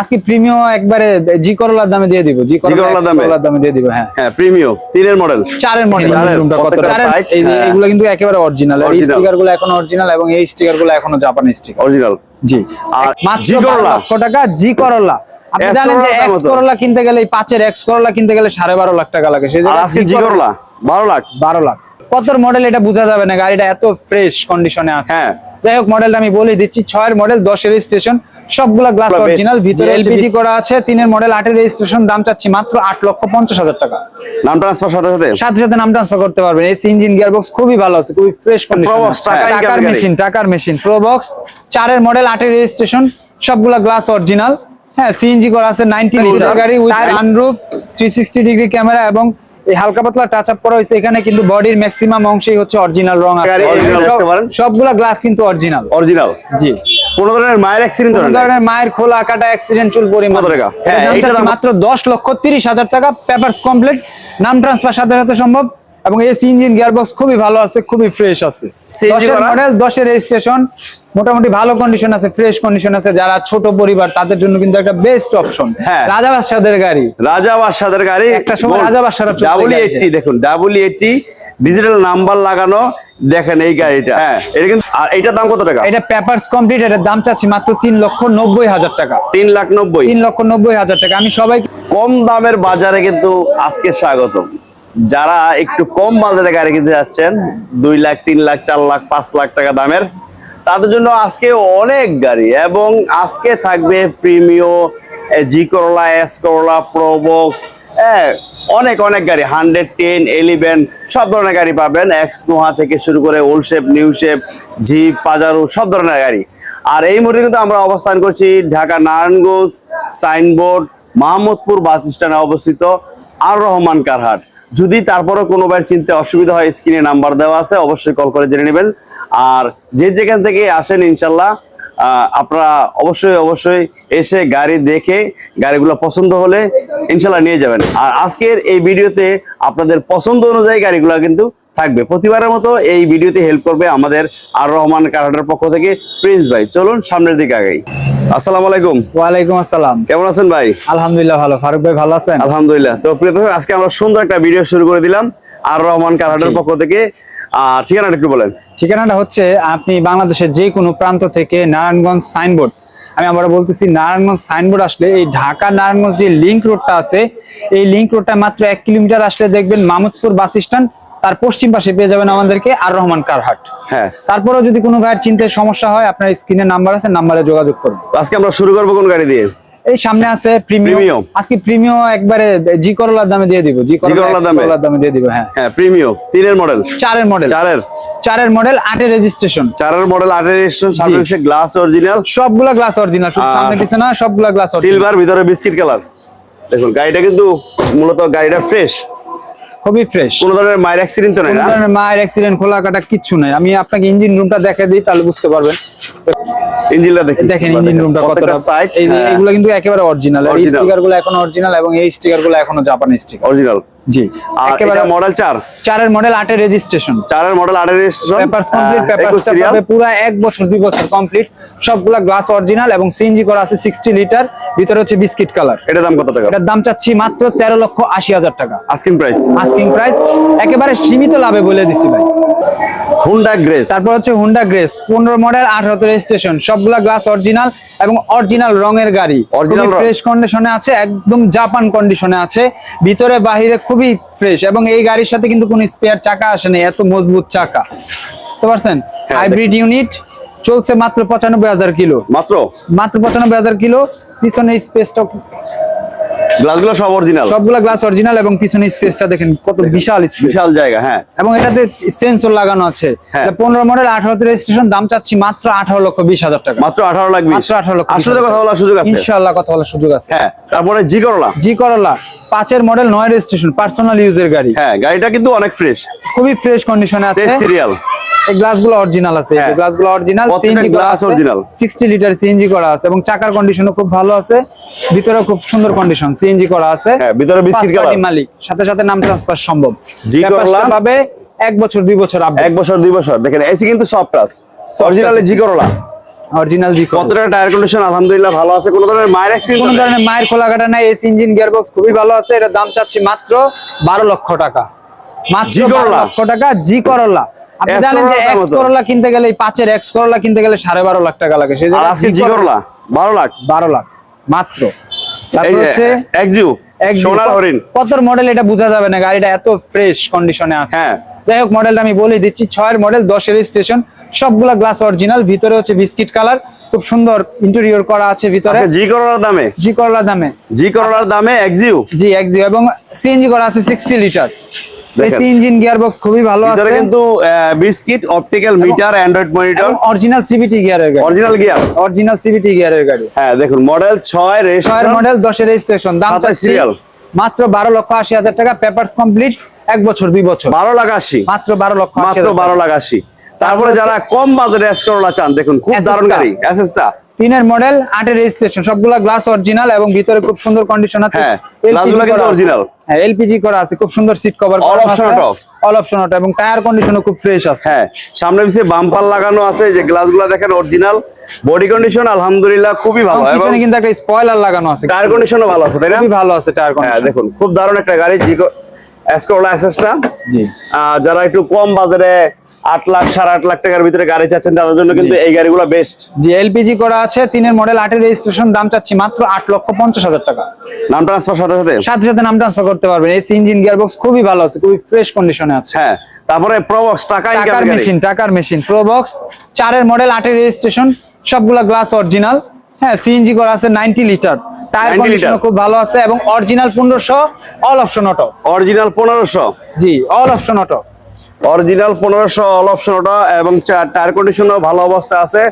আজকে প্রিমিয়াম একবারে জি করলার দামে দিয়ে দিব জি করলার করলার দামে? দামে দিয়ে দিব হ্যাঁ। হ্যাঁ প্রিমিও তিনের মডেল চারের মডেল রুমটা কত হ্যাঁ। কিন্তু একেবারে অরিজিনাল এই। স্টিকারগুলো এখন অরিজিনাল এবং এই স্টিকারগুলো এখনও জাপানি স্টিকার অরিজিনাল জি। আর মাত্র জি বারো করলা? লক্ষ টাকা জি করলা। আপনি জানেন যে এক্স করলা কিনতে গেলে এই পাঁচের এক্স করলা কিনতে গেলে সাড়ে বারো লাখ টাকা লাগে। সেই জায়গায় আজকে জি করলা। বারো লাখ। বারো লাখ। কত মডেল এটা বোঝা যাবে না? গাড়িটা এত ফ্রেশ কন্ডিশনে আছে। হ্যাঁ। যাই হোক মডেলটা আমি বলে দিচ্ছি। ছয়ের মডেল দশের রেজিস্ট্রেশন সবগুলা গ্লাস অরিজিনাল ভিতরে এলপিজি করা আছে। তিনের মডেল আটের রেজিস্ট্রেশন দাম চাচ্ছি মাত্র আট লক্ষ পঞ্চাশ হাজার টাকা। নাম ট্রান্সফার সাথে সাথে? সাথে সাথে নাম ট্রান্সফার করতে পারবেন। এসি ইঞ্জিন গিয়ার বক্স খুবই ভালো আছে খুবই ফ্রেশ কন্ডিশন টাকার মেশিন টাকার মেশিন প্রোবক্স চারের মডেল আটের রেজিস্ট্রেশন সবগুলা গ্লাস অরিজিনাল হ্যাঁ সিএনজি করা আছে 90 লিটার গাড়ি উইথ সানরুফ 360 ডিগ্রি ক্যামেরা এবং এই হালকা পাতলা টাচ আপ করা হয়েছে। এখানে কিন্তু বডির ম্যাক্সিমাম অংশেই হচ্ছে অরিজিনাল রং আছে। সবগুলা গ্লাস কিন্তু অরিজিনাল অরিজিনাল জি। কোন ধরনের মায়ের অ্যাক্সিডেন্ট কোন ধরনের মায়ের খোলা কাটা অ্যাক্সিডেন্ট চুল পরিমাণ। টাকা? হ্যাঁ এটা মাত্র দশ লক্ষ তিরিশ হাজার টাকা। পেপারস কমপ্লিট নাম ট্রান্সফার সাথে সাথে সম্ভব। এবং এসি ইঞ্জিন গিয়ারবক্স খুবই ভালো আছে খুবই ফ্রেশ আছে? মডেল দশের রেজিস্ট্রেশন মোটামুটি ভালো কন্ডিশন আছে ফ্রেশ কন্ডিশন আছে। যারা ছোট পরিবার তাদের জন্য কিন্তু একটা বেস্ট অপশন হ্যাঁ। রাজা বাদশাদের গাড়ি। রাজা বাদশাদের গাড়ি একটা সময় রাজা বাদশারা ডাবল। এইটটি দেখুন ডাবল এইটটি ডিজিটাল নাম্বার লাগানো দেখেন এই গাড়িটা। হ্যাঁ। এটা কিন্তু আর এইটার দাম কত টাকা? এটা পেপারস কমপ্লিট এটার দাম চাচ্ছি মাত্র তিন লক্ষ নব্বই হাজার টাকা। তিন লাখ নব্বই। তিন লক্ষ নব্বই হাজার টাকা। আমি সবাই কম দামের বাজারে কিন্তু আজকে স্বাগত যারা একটু কম বাজারে গাড়ি কিনতে যাচ্ছেন, দুই লাখ, তিন লাখ, চার লাখ, পাঁচ লাখ টাকা দামের, তাদের জন্য আজকে অনেক গাড়ি এবং আজকে থাকবে Premio G Corolla, S Corolla Probox হ্যাঁ অনেক অনেক গাড়ি, হান্ড্রেড, টেন, এলিভেন, সব ধরনের গাড়ি পাবেন, এক্স নোহা থেকে শুরু করে old shape, new shape, jeep, Pajero, সব ধরনের গাড়ি। আর এই মুহূর্তে কিন্তু আমরা অবস্থান করছি ঢাকা নারায়ণগঞ্জ, সাইনবোর্ড, মাহমুদপুর বাস স্ট্যান্ডে অবস্থিত আর রহমান কারহাট। যদি তারপরও কোনো ভাইয়ের চিনতে অসুবিধা হয়, স্ক্রিনে নাম্বার দেওয়া আছে, অবশ্যই কল করে জেনে নেবেন। আর যে যেখান থেকে আসেন, ইনশাল্লাহ আপনারা অবশ্যই অবশ্যই এসে গাড়ি দেখে গাড়িগুলো পছন্দ হলে ইনশাল্লাহ নিয়ে যাবেন। আর আজকের এই ভিডিওতে আপনাদের পছন্দ অনুযায়ী গাড়িগুলো কিন্তু থাকবে। প্রতিবারের মতো এই ভিডিওতে হেল্প করবে আমাদের আর রহমান কারহাটের পক্ষ থেকে প্রিন্স ভাই। চলুন সামনের দিকে আগাই। আসসালামু আলাইকুম। ওয়ালাইকুম আসসালাম। কেমন আছেন ভাই? আলহামদুলিল্লাহ ভালো। ফারুক ভাই ভালো আছেন? আলহামদুলিল্লাহ। তো প্রিয় দর্শক, আজকে আমরা সুন্দর একটা ভিডিও শুরু করে দিলাম আর রহমান পক্ষ থেকে। আর ঠিকানাটা একটু বলেন। ঠিকানাটা হচ্ছে আপনি বাংলাদেশের যে কোনো প্রান্ত থেকে নারায়ণগঞ্জ সাইনবোর্ড। আমি আবার বলতেছি নারায়ণগঞ্জ সাইনবোর্ড আসলে এই ঢাকা নারায়ণগঞ্জ যে লিঙ্ক রোডটা আছে এই লিংক রোডটা মাত্র এক কিলোমিটার আসলে দেখবেন মামুদপুর বাস স্ট্যান্ড তার পশ্চিম পাশে পেয়ে যাবেন আমাদেরকে আর রহমান কারহাট। হ্যাঁ। তারপরেও যদি কোনো ভাইয়ের চিনতে সমস্যা হয় আপনার স্ক্রিনে নাম্বার আছে নাম্বারে যোগাযোগ করুন। আজকে আমরা শুরু করব কোন গাড়ি দিয়ে? এই সামনে আছে প্রিমিয়াম। আজকে প্রিমিয়াম একবারে জি করলার দামে দিয়ে দিব। জি করলার করলার দামে? দামে দিয়ে দিব হ্যাঁ। হ্যাঁ প্রিমিও তিনের মডেল। চারের মডেল। চারের। চারের মডেল আটের রেজিস্ট্রেশন চারের মডেল আটের রেজিস্ট্রেশন সামনে হচ্ছে গ্লাস অরিজিনাল সবগুলা গ্লাস অরিজিনাল শুধু সামনে পিছনে না সবগুলা গ্লাস অরিজিনাল সিলভার ভিতরে বিস্কিট কালার দেখুন গাড়িটা কিন্তু মূলত গাড়িটা ফ্রেশ খুবই ফ্রেশ কোনো ধরনের মায়ের অ্যাক্সিডেন্ট তো নাই না? মায়ের অ্যাক্সিডেন্ট খোলা কাটা কিচ্ছু নাই। আমি আপনাকে ইঞ্জিন রুমটা দেখে দিই তাহলে বুঝতে পারবেন। ইঞ্জিনটা দেখি দেখেন ইঞ্জিন রুমটা কতটা সাইড এই যে এগুলো কিন্তু একেবারে অরিজিনাল এই Original। স্টিকারগুলো এখন অরিজিনাল এবং এই স্টিকারগুলো এখনও জাপানি স্টিকার অরিজিনাল জি। আর এটা মডেল চার। চারের মডেল আটের রেজিস্ট্রেশন চারের মডেল আটের registration papers complete papers serial পুরো এক বছর দুই বছর কমপ্লিট সবগুলা গ্লাস অরিজিনাল এবং সিএনজি করা আছে 60 লিটার ভিতরে হচ্ছে বিস্কিট কালার এটার দাম কত টাকা? এটার দাম চাচ্ছি মাত্র তেরো লক্ষ আশি হাজার টাকা। আস্কিং প্রাইস আস্কিং প্রাইস একেবারে সীমিত লাভে বলে দিছি ভাই। হুন্ডা গ্রেস তারপর হচ্ছে হুন্ডা গ্রেস পনেরো মডেল আঠারোতে রেজিস্ট্রেশন সবগুলা গ্লাস অরিজিনাল এবং অরিজিনাল রঙের গাড়ি। রং। ফ্রেশ কন্ডিশনে আছে একদম জাপান কন্ডিশনে আছে। ভিতরে বাহিরে খুবই ফ্রেশ এবং এই গাড়ির সাথে কিন্তু কোনো স্পেয়ার চাকা আসে নাই এত মজবুত চাকা। বুঝতে পারছেন? হ্যাঁ, হাইব্রিড ইউনিট চলছে মাত্র পঁচানব্বই হাজার কিলো। মাত্র? মাত্র পঁচানব্বই হাজার কিলো পিছনে স্পেসটা গ্লাসগুলো সব অরিজিনাল সবগুলা গ্লাস অরিজিনাল এবং পিছনে স্পেসটা দেখেন কত বিশাল বিশাল জায়গা হ্যাঁ। এবং এটাতে সেন্সর লাগানো আছে। হ্যাঁ। পনেরো মডেল আঠারোতে রেজিস্ট্রেশন দাম চাচ্ছি মাত্র আঠারো লক্ষ বিশ হাজার টাকা। মাত্র আঠারো লাখ মাত্র আঠারো লক্ষ আসলে কথা বলার সুযোগ আছে। ইনশাল্লাহ কথা বলার সুযোগ আছে। হ্যাঁ তারপরে জি করলা জি করলা পাঁচের মডেল নয় রেজিস্ট্রেশন পার্সোনাল ইউজের গাড়ি। হ্যাঁ গাড়িটা কিন্তু অনেক ফ্রেশ খুবই ফ্রেশ কন্ডিশনে আছে। সিরিয়াল এই গ্লাসগুলো অরিজিনাল আছে। এই গ্লাসগুলো original CNG glass original। 60 litre CNG করা আছে এবং চাকার কন্ডিশনও খুব ভালো আছে ভিতরে খুব সুন্দর কন্ডিশন সিএনজি করা আছে। হ্যাঁ, ভিতরে First party মালিক সাথে সাথে নাম ট্রান্সফার সম্ভব। জি করলা। পাবে এক বছর দুই বছর আপডেট এক বছর দুই বছর। দেখেন এসি কিন্তু সফট টাচ অরিজিনালি জি করলা অরিজিনাল জি কত টাকা টায়ার কন্ডিশন আলহামদুলিল্লাহ ভালো আছে। কোনো ধরনের মায়ের কোনো ধরনের মায়ের খোলা কাটা নাই এসি ইঞ্জিন গিয়ারবক্স খুবই ভালো আছে। এটার দাম চাচ্ছি মাত্র বারো লক্ষ টাকা। মাত্র জি 12 লক্ষ টাকা জি করলা আপনি জানেন যে এক্স করলা কিনতে গেলে পাঁচের এক্স করলা কিনতে গেলে সাড়ে বারো লাখ টাকা লাগে। সেই আজকে জি জি করলা করলা বারো লাখ? বারো লাখ। মাত্র। তারপর হচ্ছে এক্সিউ সোনার হরিণ। কত মডেল এটা বোঝা যাবে না গাড়িটা এত ফ্রেশ কন্ডিশনে আছে। হ্যাঁ। যাই হোক মডেলটা আমি বলে দিচ্ছি ছয়ের মডেল দশের স্টেশন সবগুলা গ্লাস অরিজিনাল ভিতরে হচ্ছে বিস্কিট কালার খুব সুন্দর ইন্টেরিয়র করা আছে ভিতরে। জি করলার দামে? জি করলার দামে। জি করলার দামে এক্সিউ জি এক্সিও এবং সিএনজি করা আছে sixty litre. AC engine gearbox খুবই ভালো আছে। কিন্তু biscuit optical meter Android monitor original CVT গিয়ারের গাড়ি। অরিজিনাল গিয়ার অরিজিনাল সিবিটি গিয়ারের গাড়ি। হ্যাঁ দেখুন মডেল ছয় ছয়ের রেজিস্ট্রেশন মডেল দশের রেজিস্ট্রেশন দাম চাচ্ছি মাত্র বারো লক্ষ আশি হাজার টাকা। পেপারস কমপ্লিট এক বছর দুই বছর। বারো লাখ আশি। মাত্র বারো লক্ষ মাত্র হাজার টাকা। বারো লাখ আশি। তারপরে যারা কম বাজেটে এস করলা চান দেখুন খুব দারুণ গাড়ি এসএসটা তিনের মডেল আটের রেজিস্ট্রেশন সবগুলা গ্লাস অরিজিনাল এবং ভিতরে খুব সুন্দর কন্ডিশন আছে। হ্যাঁ, করা হ্যাঁ এলপিজি করা আছে খুব সুন্দর seat cover option auto। All option auto এবং টায়ার কন্ডিশনও খুব ফ্রেশ আছে। হ্যাঁ সামনে পিছিয়ে বাম্পার লাগানো আছে যে গ্লাসগুলো দেখেন অরিজিনাল বডি কন্ডিশন আলহামদুলিল্লাহ খুবই ভালো। এবং কিন্তু একটা স্পয়লার লাগানো আছে। টায়ার কন্ডিশনও ভালো আছে তাই না? খুবই ভালো আছে টায়ার কন্ডিশন হ্যাঁ দেখুন খুব দারুণ একটা গাড়ি জিকো এসকোলা এসএসটা জি। যারা একটু কম বাজারে আট লাখ সাড়ে আট লাখ টাকার ভিতরে গাড়ি চাচ্ছেন তাদের জন্য কিন্তু এই গাড়িগুলো বেস্ট জি এলপিজি করা আছে তিনের মডেল আটের রেজিস্ট্রেশন দাম চাচ্ছি মাত্র আট লক্ষ পঞ্চাশ হাজার টাকা। নাম ট্রান্সফার সাথে সাথে? সাথে সাথে নাম ট্রান্সফার করতে পারবেন। এসি ইঞ্জিন গিয়ারবক্স খুবই ভালো আছে খুবই ফ্রেশ কন্ডিশনে আছে। হ্যাঁ তারপরে প্রবক্স টাকা টাকার মেশিন টাকার মেশিন প্রোবক্স চারের মডেল আটের রেজিস্ট্রেশন সবগুলা গ্লাস অরিজিনাল হ্যাঁ সিএনজি করা আছে নাইনটি লিটার টায়ার কন্ডিশন। খুব ভালো আছে এবং অরিজিনাল পনেরোশো অল অপশন অটো অরিজিনাল পনেরোশো। জি অল অপশন অটো অরিজিনাল পনেরোশো অল অপশন ওটা এবং টায়ার কন্ডিশনও ভালো অবস্থা আছে।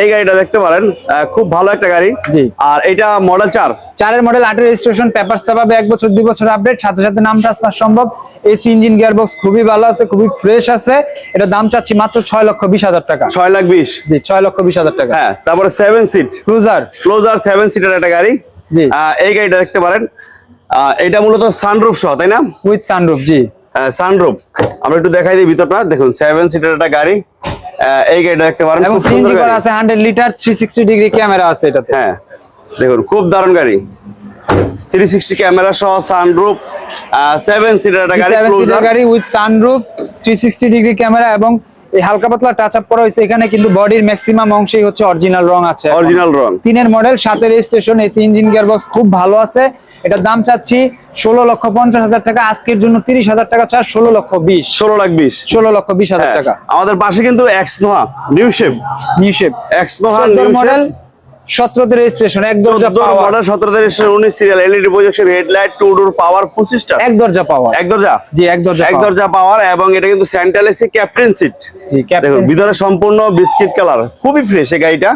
এই গাড়িটা দেখতে পারেন। খুব ভালো একটা গাড়ি। জি। আর এটা মডেল চার। চারের মডেল আটের রেজিস্ট্রেশন পেপারসটা পাবে এক বছর দুই বছর আপডেট সাথে সাথে নাম ট্রান্সফার সম্ভব। এসি ইঞ্জিন গিয়ারবক্স খুবই ভালো আছে খুবই ফ্রেশ আছে। এটা দাম চাচ্ছি মাত্র ছয় লক্ষ বিশ হাজার টাকা। ছয় লাখ বিশ। জি ছয় লক্ষ বিশ হাজার টাকা। হ্যাঁ তারপরে seven seat closure closure seven seater একটা গাড়ি। জি। এই গাড়িটা দেখতে পারেন। এটা মূলত সানরুফ সহ তাই না? With sunroof G. সানরুফ আমরা একটু দেখাই দিই ভিতরটা। দেখুন সেভেন সিটার একটা গাড়ি। এই গাড়িটা দেখতে পারেন এবং সিএনজি করা আছে hundred litre three sixty degree camera আছে এটাতে। হ্যাঁ দেখুন খুব দারুণ গাড়ি। থ্রি সিক্সটি ক্যামেরা সহ সানরুফ সেভেন সিটার একটা গাড়ি সেভেন ক্লোজার সিটার গাড়ি with sunroof three sixty degree camera এবং এই হালকা পাতলা টাচ আপ করা হয়েছে। এখানে কিন্তু বডির ম্যাক্সিমাম অংশেই হচ্ছে অরিজিনাল রং আছে অরিজিনাল রং। তিনের মডেল সাতের রেজিস্ট্রেশন এসি ইঞ্জিন গিয়ারবক্স খুব ভালো আছে। এটার দাম চাচ্ছি ষোলো লক্ষ পঞ্চাশ হাজার টাকা। আজকের জন্য তিরিশ হাজার টাকা চার ষোলো লক্ষ বিশ। ষোলো লাখ বিশ। ষোলো লক্ষ বিশ হাজার হ্যাঁ, টাকা। আমাদের পাশে কিন্তু X Noah new shape new shape X Noah model সতেরোতে registration এক দরজা পাওয়ার উনিশ serial LED projection headlight two door power পঁচিশটা এক দরজা পাওয়ার এক দরজা? জি এক দরজা এক দরজা পাওয়ার এবং এটা কিন্তু সেন্ট্রাল এসি ক্যাপ্টেন সিট জি ক্যাপ্টেন ভিতরে সম্পূর্ণ বিস্কিট কালার খুবই ফ্রেশ এই গাড়িটা।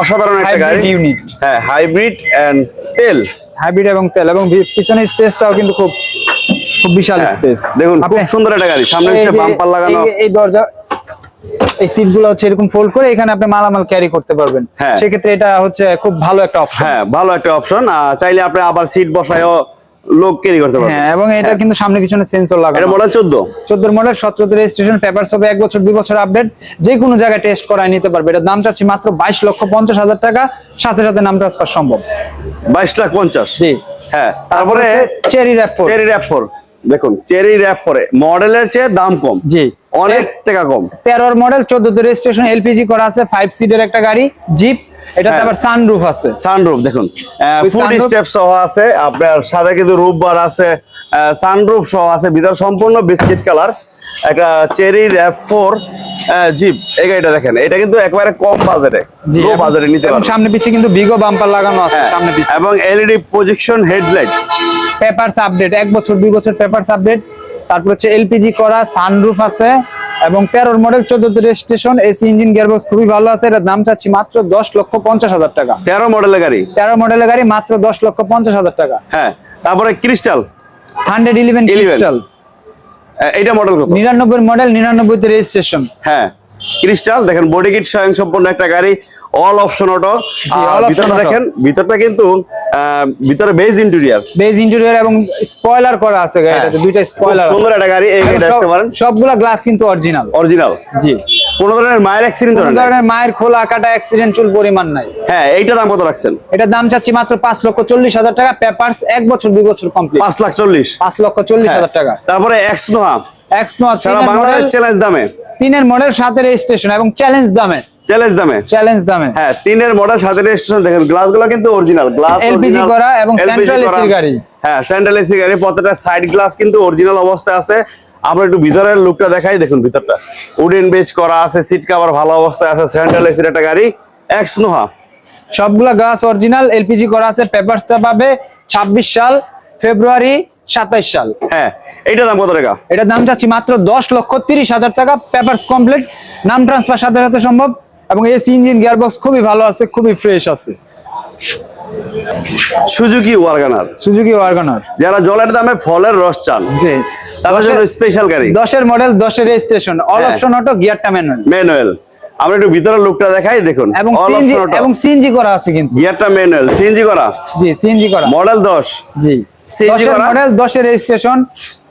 অসাধারণ একটা গাড়ি। ইউনিট হ্যাঁ হাইব্রিড এন্ড টেল হাইব্রিড এবং তেল এবং পিছনে স্পেসটাও কিন্তু খুব খুব বিশাল স্পেস হ্যাঁ, দেখুন খুব সুন্দর একটা গাড়ি। সামনে বাম্পার লাগানো। এই দরজা এই সিটগুলো হচ্ছে এরকম ফোল্ড করে এখানে আপনি মালামাল ক্যারি করতে পারবেন। হ্যাঁ। সেক্ষেত্রে এটা হচ্ছে খুব ভালো একটা অপশন হ্যাঁ ভালো একটা অপশন চাইলে আপনি আবার সিট বসায়ও লোক ক্যারি করতে পারবেন। হ্যাঁ এবং এটা কিন্তু সামনে পিছনে সেন্সর এটা লাগানো মডেল চোদ্দ। চোদ্দোর মডেল সতেরোতে রেজিস্ট্রেশন পেপারস হবে এক বছর দুই বছর আপডেট যে কোনো জায়গায় টেস্ট করায় নিতে পারবে। এটার দাম চাচ্ছি মাত্র বাইশ লক্ষ পঞ্চাশ হাজার টাকা। সাথে সাথে নাম ট্রান্সফার সম্ভব। বাইশ লাখ পঞ্চাশ। জি। হ্যাঁ তারপরে cherry RAV cherry RAV four দেখুন চেরি র্যাপ পরে মডেলের চেয়ে দাম কম জি অনেক টাকা কম 13 এর মডেল 14 এর রেজিস্ট্রেশন এলপিজি করা আছে 5 সিটের একটা গাড়ি জিপ এটাতে হ্যাঁ। আবার সানরুফ আছে সানরুফ দেখুন ফুড? স্টেপ সহ আছে আপনার সাদা কিন্তু রূপবার আছে সানরুফ সহ আছে ভিতর সম্পূর্ণ বিস্কিট কালার একটা চেরি র্যাপ ফোর জিপ এই গাড়িটা দেখেন। এটা কিন্তু একবারে কম বাজেটে লো বাজেটে নিতে এবং পারবেন সামনে পিছে কিন্তু বিগো বাম্পার লাগানো আছে হ্যাঁ, সামনে পিছে। এবং LED projection headlight papers update এক বছর দুই বছর পেপারস আপডেট তারপর হচ্ছে এলপিজি করা সানরুফ আছে এবং তেরোর মডেল চোদ্দতে রেজিস্ট্রেশন এসি ইঞ্জিন গিয়ারবক্স খুবই ভালো আছে এটার দাম চাচ্ছি মাত্র দশ লক্ষ পঞ্চাশ হাজার টাকা। তেরো মডেলের গাড়ি? তেরো মডেলের গাড়ি মাত্র দশ লক্ষ পঞ্চাশ হাজার টাকা। হ্যাঁ তারপরে ক্রিস্টাল হান্ড্রেড ইলেভেন 11 ক্রিস্টাল এইটা মডেল কত? নিরানব্বই মডেল 99 তে রেজিস্ট্রেশন হ্যাঁ ক্রিস্টাল দেখেন বডি কিট স্বয়ং সম্পূর্ণ একটা গাড়ি অল অপশন অটো ভিতরটা দেখেন ভিতরটা কিন্তু ভিতরে বেজ ইন্টেরিয়র বেজ ইন্টেরিয়র এবং স্পয়লার করা আছে গাড়িটাতে দুইটা স্পয়লার সুন্দর একটা গাড়ি এই দেখতে পারেন। সবগুলা গ্লাস কিন্তু অরিজিনাল অরিজিনাল জি। কোনো ধরনের মায়ের অ্যাক্সিডেন্ট কোনো ধরেন ধরনের মায়ের খোলা কাটা অ্যাক্সিডেন্ট চুল পরিমাণ নাই। হ্যাঁ এইটা দাম কত রাখছেন? এটার দাম চাচ্ছি মাত্র পাঁচ লক্ষ চল্লিশ হাজার টাকা পেপারস এক বছর দুই বছর কমপ্লিট পাঁচ লাখ চল্লিশ? পাঁচ লক্ষ চল্লিশ হাজার টাকা। তারপরে এক্স নোহা এক্স নোয়া সারা বাংলাদেশ চ্যালেঞ্জ দামে। তিনের মডেল সাথে রেজিস্ট্রেশন এবং চ্যালেঞ্জ দামে। চ্যালেঞ্জ দামে। চ্যালেঞ্জ দামে। হ্যাঁ তিনের মডেল সাথে রেজিস্ট্রেশন দেখেন গ্লাসগুলো কিন্তু অরিজিনাল গ্লাস LPG করা এবং central AC গাড়ি। হ্যাঁ সেন্ট্রাল এসি গাড়ি প্রত্যেকটা সাইড গ্লাস কিন্তু অরিজিনাল অবস্থায় আছে। আমরা একটু ভিতরের লুকটা দেখাই দেখুন ভিতরটা। উডেন বেজ করা আছে সিট কভার ভালো অবস্থায় আছে সেন্ট্রাল এসির একটা গাড়ি এক্স নোহা সবগুলা গ্লাস অরিজিনাল এলপিজি করা আছে পেপারসটা পাবে ছাব্বিশ সাল ফেব্রুয়ারি সাতাইশ সাল। হ্যাঁ এইটা দাম কত টাকা? এটার দাম চাচ্ছি মাত্র দশ লক্ষ তিরিশ হাজার টাকা পেপারস কমপ্লিট নাম ট্রান্সফার সাথে সাথে সম্ভব এবং এসি ইঞ্জিন গিয়ারবক্স খুবই ভালো আছে খুবই ফ্রেশ আছে। Suzuki Wagon R. Suzuki Wagon R. যারা জলের দামে ফলের রস চান জি। তাদের জন্য স্পেশাল গাড়ি। দশের মডেল দশের স্টেশন অল। অপশন অটো গিয়ারটা ম্যানুয়াল ম্যানুয়াল আমরা একটু ভিতরের লুকটা দেখাই দেখুন। এবং সিএনজি। এবং সিএনজি করা আছে কিন্তু। গিয়ারটা ম্যানুয়াল সিএনজি করা। জি সিএনজি করা। মডেল দশ। জি? মডেল দশের রেজিস্ট্রেশন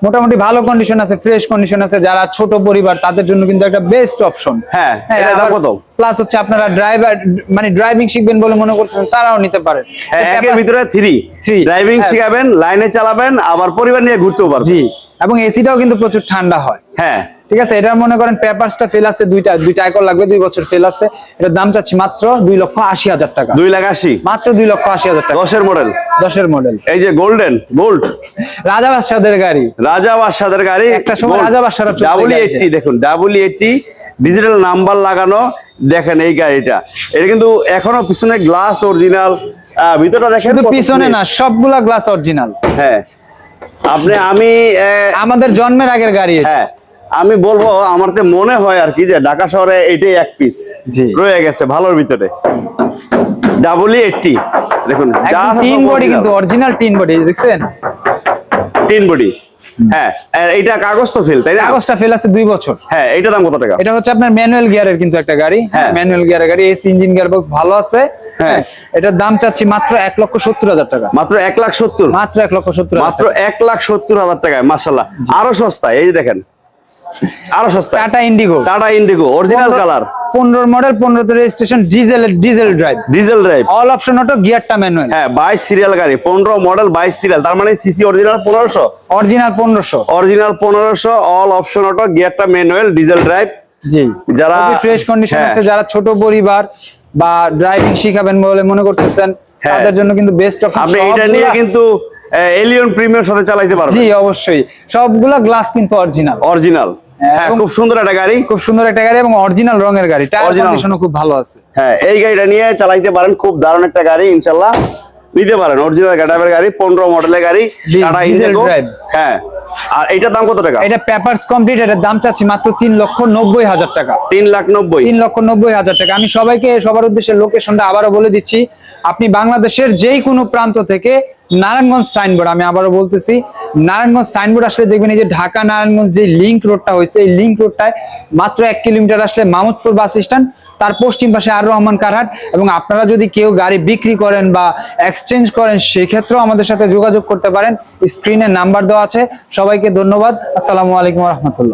মোটামুটি ভালো কন্ডিশন আছে ফ্রেশ কন্ডিশন আছে। যারা ছোট পরিবার তাদের জন্য কিন্তু একটা বেস্ট অপশন হ্যাঁ, এটার দাম কত? প্লাস হচ্ছে আপনারা ড্রাইভার মানে ড্রাইভিং শিখবেন বলে মনে করছেন তারাও নিতে পারেন হ্যাঁ ভিতরে থ্রি Three, ড্রাইভিং হ্যাঁ। শিখাবেন লাইনে চালাবেন আবার পরিবার নিয়ে ঘুরতেও পারবেন। জি এবং এসিটাও কিন্তু প্রচুর ঠান্ডা হয়। হ্যাঁ। ঠিক আছে এটা মনে করেন পেপারসটা ফেল আছে দুইটা দুইটা একর লাগবে দুই বছর ফেল আছে। এটার দাম চাচ্ছি মাত্র দুই লক্ষ আশি হাজার টাকা। দুই লাখ আশি? মাত্র দুই লক্ষ আশি হাজার টাকা। দশের মডেল দশের মডেল এই যে গোল্ডেন গোল্ড রাজা বাদশাদের গাড়ি। রাজা বাদশাদের গাড়ি একটা সময় রাজা বাদশারা ডাবল। এইটটি দেখুন ডাবল এইটটি ডিজিটাল নাম্বার লাগানো দেখেন এই গাড়িটা। এটা কিন্তু এখনও পিছনে গ্লাস অরিজিনাল ভিতরটা দেখেন পিছনে না সবগুলা গ্লাস অরিজিনাল হ্যাঁ। আপনি আমি আমাদের জন্মের আগের গাড়ি হ্যাঁ। আমি বলব আমার তো মনে হয় আর কি যে ঢাকা শহরে এটাই এক পিস রয়ে গেছে ভালোর ভিতরে। ডাবল এইটটি দেখুন সব বডি কিন্তু অরিজিনাল টিন বডি দেখছেন? Tin body. হ্যাঁ আর কাগজ তো ফেল তাই না? কাগজটা ফেল আছে দুই বছর। হ্যাঁ দাম কত টাকা? এটা হচ্ছে আপনার ম্যানুয়াল গিয়ারের কিন্তু একটা গাড়ি। হ্যাঁ। ম্যানুয়াল গিয়ারের গাড়ি এসি ইঞ্জিন গিয়ার বক্স ভালো আছে। হ্যাঁ। হ্যাঁ এটার দাম চাচ্ছি মাত্র এক লক্ষ সত্তর হাজার টাকা। মাত্র এক লাখ সত্তর। মাত্র এক লক্ষ সত্তর মাত্র এক লাখ সত্তর হাজার টাকায় মাসাল্লাহ আরও সস্তা এই যে দেখেন। আরও সস্তা Tata Indigo Tata Indigo original colour পনেরো মডেল পনেরোতে registration diesel diesel drive diesel drive all option auto গিয়ারটা manual হ্যাঁ বাইশ সিরিয়াল গাড়ি পনেরো মডেল বাইশ সিরিয়াল তার মানে সিসি অরিজিনাল পনেরোশো? অরিজিনাল পনেরোশো। অরিজিনাল পনেরোশো অল অপশন অটো গিয়ারটা ম্যানুয়াল ডিজেল ড্রাইভ জি। যারা- ফ্রেশ কন্ডিশন হ্যাঁ। আছে যারা ছোট পরিবার বা ড্রাইভিং শিখাবেন বলে মনে করতেছেন হ্যাঁ। তাদের জন্য কিন্তু বেস্ট অপশন আপনি এটা নিয়ে কিন্তু এলিয়ন প্রিমিয়ার সাথে চালাইতে পারবেন। জি অবশ্যই। সবগুলা গ্লাস কিন্তু অরিজিনাল অরিজিনাল হ্যাঁ খুব সুন্দর একটা গাড়ি। খুব সুন্দর একটা গাড়ি এবং অরিজিনাল রঙের গাড়ি। টায়ার কন্ডিশনও খুব ভালো আছে। হ্যাঁ এই গাড়িটা নিয়ে চালাইতে পারেন খুব দারুণ একটা গাড়ি ইনশাল্লাহ। নিতে পারেন অরিজিনাল গাটাবের গাড়ি পনেরো মডেলের গাড়ি টাটা ইন্ডিগো হ্যাঁ আর এইটার দাম কত টাকা? এটা পেপারস কমপ্লিট এটার দাম চাচ্ছি মাত্র তিন লক্ষ নব্বই হাজার টাকা। তিন লাখ নব্বই। তিন লক্ষ নব্বই হাজার টাকা। আমি সবাইকে সবার উদ্দেশ্যে লোকেশনটা আবারও বলে দিচ্ছি। আপনি বাংলাদেশের যেই কোনো প্রান্ত থেকে নারায়ণগঞ্জ সাইনবোর্ড আমি আবারও বলতেছি, নারায়ণগঞ্জ সাইনবোর্ড আসলে দেখবেন এই যে ঢাকা নারায়ণগঞ্জ যে লিংক রোডটা হয়েছে, এই লিংক রোডটায় মাত্র এক কিলোমিটার আসলে মামুদপুর বাস স্ট্যান্ড তার পশ্চিম পাশে আর রহমান কারহাট এবং আপনারা যদি কেউ গাড়ি বিক্রি করেন বা এক্সচেঞ্জ করেন, সেক্ষেত্রেও আমাদের সাথে যোগাযোগ করতে পারেন। স্ক্রিনে নাম্বার দেওয়া আছে। সবাইকে ধন্যবাদ। আসসালামু আলাইকুম রহমতুল্লাহ।